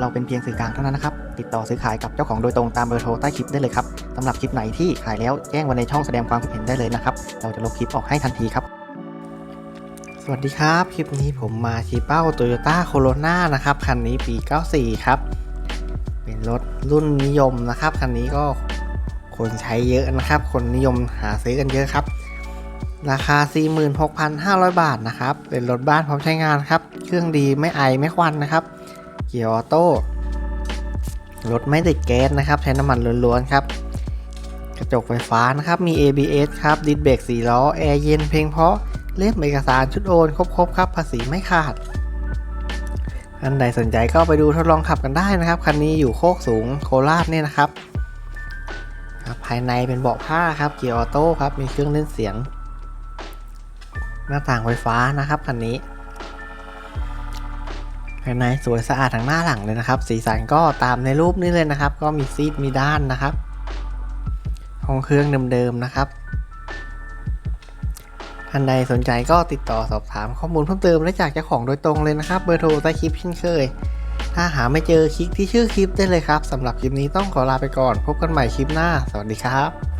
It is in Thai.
เราเป็นเพียงสื่อกลางเท่านั้นนะครับ ติดต่อซื้อขายกับเจ้าของโดยตรงตามเบอร์โทรใต้คลิปได้เลยครับสำหรับคลิปไหนที่ขายแล้วแจ้งไว้ในช่องแสดงความคิดเห็นได้เลยนะครับ เราจะลบคลิปออกให้ทันทีครับ สวัสดีครับ คลิปนี้ผมมาชี้เป้า Toyota Corona นะครับ คันนี้ปี 94 ครับ เป็นรถรุ่นนิยมนะครับ คันนี้ก็คนใช้เยอะนะครับ คนนิยมหาซื้อกันเยอะครับ ราคา 46,500 บาทนะครับ เป็นรถบ้านพร้อมใช้งานครับ เครื่องดีไม่ไอไม่ควันนะครับ เกียร์ออโต้รถไม่ติดแก๊สนะครับ ใช้น้ำมันล้วนๆครับ กระจกไฟฟ้านะครับ มี ABS ครับดิสเบรก4ล้อ แอร์เย็นเพียงเพราะเล่มเอกสารชุดโอนครบๆครับภาษีไม่ขาดท่านใดสนใจก็ไปดูทดลองขับกันได้นะครับ คันนี้อยู่โคกสูงโคราชเนี่ยนะครับ ภายในเป็นเบาะผ้าครับเกียร์ออโต้ครับ มีเครื่องเล่นเสียง หน้าต่างไฟฟ้านะครับคันนี้ ภายในสวยสะอาดทั้งหน้าหลังเลยนะครับ สีสันก็ตามในรูปนี้เลยนะครับ ก็มีซีดมีด้านนะครับห้องเครื่องเดิมๆนะครับท่านใดสนใจก็ติดต่อสอบถามข้อมูลเพิ่มเติมได้จากเจ้าของโดยตรงเลยนะครับ เบอร์โทรใต้คลิปเช่นเคย ถ้าหาไม่เจอคลิกที่ชื่อคลิปได้เลยครับสำหรับคลิปนี้ต้องขอลาไปก่อน พบกันใหม่คลิปหน้า สวัสดีครับ